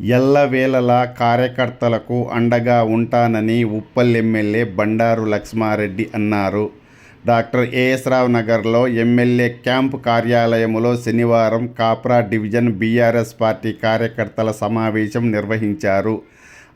ఎల్లవేళలా కార్యకర్తలకు అండగా ఉంటానని ఉప్పల్ ఎమ్మెల్యే బండారు లక్ష్మారెడ్డి అన్నారు. డాక్టర్ ఏఎస్ రావు నగర్లో ఎమ్మెల్యే క్యాంపు కార్యాలయంలో శనివారం కాప్రా డివిజన్ బీఆర్ఎస్ పార్టీ కార్యకర్తల సమావేశం నిర్వహించారు.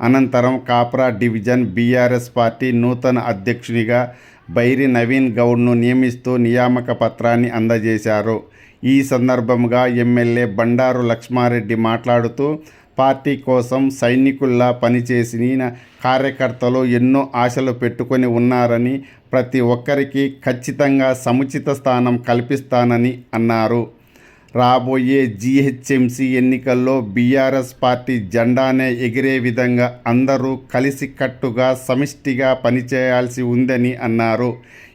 అనంతరం కాప్రా డివిజన్ బీఆర్ఎస్ పార్టీ నూతన అధ్యక్షునిగా బైరి నవీన్ గౌడ్ను నియమిస్తూ నియామక పత్రాన్ని అందజేశారు. ఈ సందర్భంగా ఎమ్మెల్యే బండారు లక్ష్మారెడ్డి మాట్లాడుతూ పార్టీ కోసం సైనికుల్లా పనిచేసిన కార్యకర్తలు ఎన్నో ఆశలు పెట్టుకొని ఉన్నారని ప్రతి ఒక్కరికి ఖచ్చితంగా సముచిత స్థానం కల్పిస్తానని అన్నారు. రాబోయే జీహెచ్ఎంసీ ఎన్నికల్లో బీఆర్ఎస్ పార్టీ జెండానే ఎగిరే విధంగా అందరూ కలిసికట్టుగా సమిష్టిగా పనిచేయాల్సి ఉందని అన్నారు.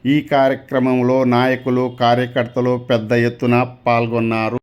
ఈ కార్యక్రమంలో నాయకులు కార్యకర్తలు పెద్ద ఎత్తున పాల్గొన్నారు.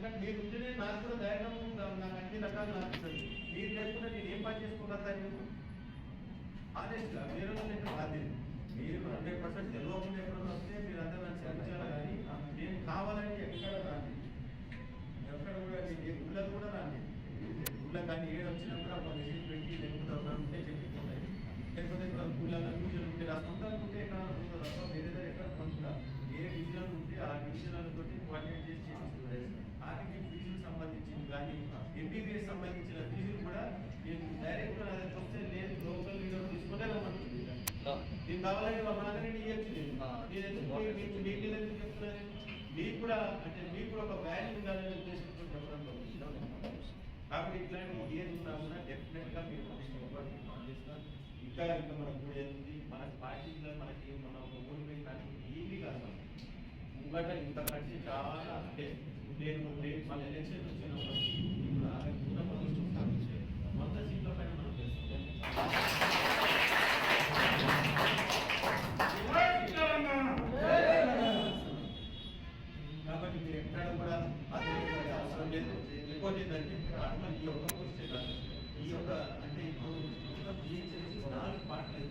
ఎందుకంటే మీరు ఉంటేనే నాకు కూడా ధైర్యం ఉంటాం నాకు అన్ని రకాలు నాకు మీరు లేకుండా నేను ఏం పని చేసుకుంటాను దాన్ని ఆనెస్ట్గా మీరు నేను బాధ్యత. మీరు హండ్రెడ్ పర్సెంట్ తెలియకుండా ఎప్పుడైనా వస్తే మీరు అందరూ నన్ను క్షమించాలి కానీ నేను కావాలని ఎక్కడ రాండి ఎక్కడ కూడా నేను గుళ్ళకు కూడా రాండి గుళ్ళ కానీ ఏడు వచ్చినప్పుడు ఒక మెసేజ్ పెట్టి లేకపోతే ఉంటే చెప్పిపోతాయి. లేకపోతే గుళ్ళలో పూజలు ఉంటే నా సొంతాలు ఉంటే ఎక్కడ ఉంటుందో తప్ప వేరే దగ్గర ఎక్కడ పంచుతా ఏ డివిజన్ ఉంటే ఆ డివిజన్లతో కోఆర్డినేట్ చేసి చేసి ఆర్టీకి ఫీజులకు సంబంధించింది కానీ ఎంబీబీఎస్ సంబంధించిన ఫీజులు కూడా నేను డైరెక్ట్గా నా దగ్గర వస్తే లేదు లోకల్ లీడర్ తీసుకుంటే నేను కావాలని మా నాన్నని ఇవ్వచ్చు నేను నేను మీకు ఎందుకు చెప్తున్నాను మీకు కూడా అంటే మీకు కూడా ఒక వాల్యూ ఉండాలని ఉద్దేశంతో చెప్పడం. కాబట్టి ఇట్లాంటి ఏది ఉన్నా కూడా డెఫినెట్గా మీరు పనిచేస్తాను ఇంకా ఇంకా మనకు కూడా ఏంటి మన పార్టీలో మనకి మన ఒక ఓడిపోయి కానీ ఏమీ కాదు. ముంగట ఇంత ఖర్చు చాలా అంటే నేను మన ఎలక్షన్ వచ్చినప్పుడు ఇప్పుడు ఆమె కూడా వంద సీట్ల పైన మనం కాబట్టి మీరు ఎక్కడ కూడా అవసరం లేదు. ఇంకోటి ఏంటంటే ఆత్మ ఈ యొక్క ఈ యొక్క అంటే ఇప్పుడు నాలుగు పాటలు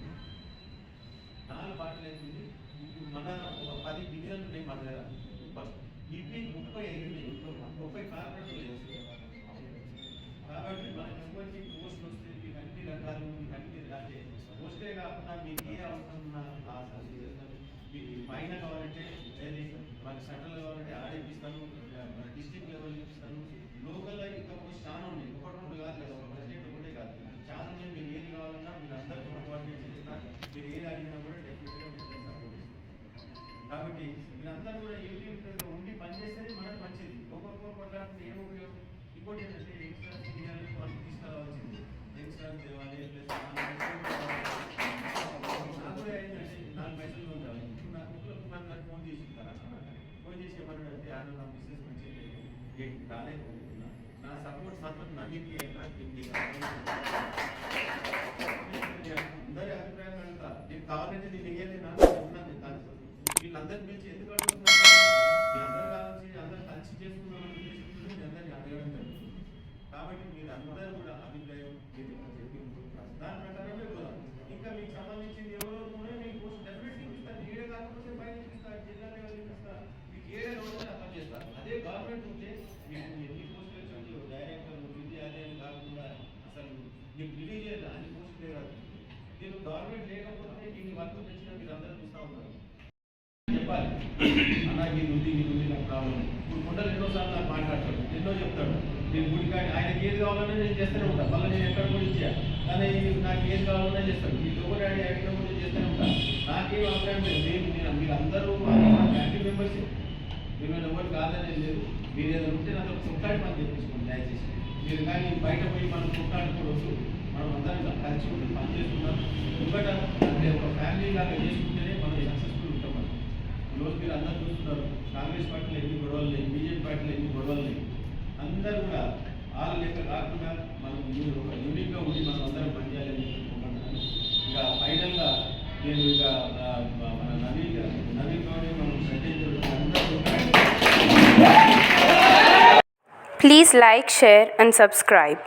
నాలుగు పాటలు మన పది డివిజన్లు ఉన్నాయి మన దగ్గర. ఇవి ముప్పై ఐదు ముప్పై కార్పొరేట్లు చేస్తాయి కాబట్టి మనకు మంచి పోస్టులు వస్తే మీకు అన్ని రకాలు మీకు అన్ని రకాలే పోస్టే కాకుండా మీకు ఏ అవసరం ఉన్నా మీకు పైన కావాలంటే మనకి సెంట్రల్ కావాలంటే ఆడేపిస్తాను మన డిస్ట్రిక్ట్ కాబట్టి మీరందరూ కూడా యూట్యూబ్ ఉండి పనిచేస్తేనే మనకు మంచిది. ఒక్కొక్కరు కొట్లాడితే ఏం ఉపయోగం ఇంకోటి ఏంటంటే యంగ్స్టర్స్ ఇండియాలో వాళ్ళు తీసుకురావాల్సింది. యంగ్స్టర్స్ తేవాలి ప్లస్ నాకు నాలుగు పైసలు ఉండాలి ఇప్పుడు నాకు ఇంట్లో నాకు నాకు ఫోన్ చేసి ఫోన్ చేసి ఏమన్నా అంటే ఆయన నా బిజినెస్ మంచిగా రాలేదు నా సపోర్ట్ మాత్రం నన్నింటి అందరి అభిప్రాయం అంతా నేను కావాలంటే నేను వేయలేదు వీళ్ళందరిని పిలిచి ఎందుకు అడుగుతున్నారు? మీ కావాల్సి అందరు కలిసి చేసుకున్నామని ఉద్దేశంతో అడగడం జరుగుతుంది. కాబట్టి మీరు కూడా అభిప్రాయం మీరు దాని ప్రకారమే పోదాం. ఇంకా మీకు సంబంధించింది ఎవరో కూడా మీకు పోస్ట్ డెఫినెట్లీ ఇస్తాను ఈడే కాకపోతే పైన ఇస్తారు. జిల్లా లెవెల్ ఇస్తారు. మీకు ఏడే అర్థం చేస్తారు? అదే గవర్నమెంట్ ఉంటే మీకు ఎన్ని పోస్టులు డైరెక్టర్ అదే అని కాకుండా అసలు మీకు రిలీజ్ చేయాలి అన్ని నేను గవర్నమెంట్ లేకపోతే దీన్ని వర్క్ తెచ్చిన మీరు అందరూ చూస్తూ ఉన్నారు. అన్నా ఇది ఉంది ఇది ఉంది నాకు ప్రాబ్లం ఇప్పుడు కొండలు ఎన్నోసార్లు నాకు మాట్లాడతాడు ఎన్నో చెప్తాడు నేను గుడికి ఆయనకి ఏది కావాలన్నా నేను చేస్తూనే ఉంటాను మళ్ళీ నేను ఎక్కడ కూడా ఇచ్చా. కానీ నాకు ఏది కావాలన్నా చేస్తాను. ఈ లోకల్ డాడీ అడిగిన కూడా చేస్తూనే ఉంటాను నాకేం అవసరం లేదు. నేను నేను మీరు అందరూ మా ఫ్యామిలీ మెంబర్స్ మీరు ఎవరు కాదనే లేదు. మీరు ఏదైనా ఉంటే నాతో కుట్టాడి పని తెప్పించుకోండి దయచేసి. మీరు కానీ బయట పోయి మనం కుట్టాడుకోవచ్చు మనం అందరం కలిసి ఉండి పని చేసుకున్నాం ఇంకట అంటే ఒక ఫ్యామిలీ లాగా చేసుకుంటేనే మనం సక్సెస్ఫుల్ ఉంటాం మనం ఈరోజు మీరు అందరూ చూస్తున్నారు. కాంగ్రెస్ పార్టీలో ఎన్ని గొడవలు లేవు బీజేపీ పార్టీలో ఎన్ని గొడవలు లేవు. అందరూ కూడా వాళ్ళ లెక్క కాకుండా మనం యూ- ఒక యూనిట్గా ఉండి మనం అందరం పనిచేయాలని చెప్పి కోరుకుంటున్నాను ఇక ఫైనల్గా నేను ఇక ఆ, మన నవీన్ గారు నవీన్ గౌడ్ మనం సత్యం అందరూ Please like, share, and subscribe.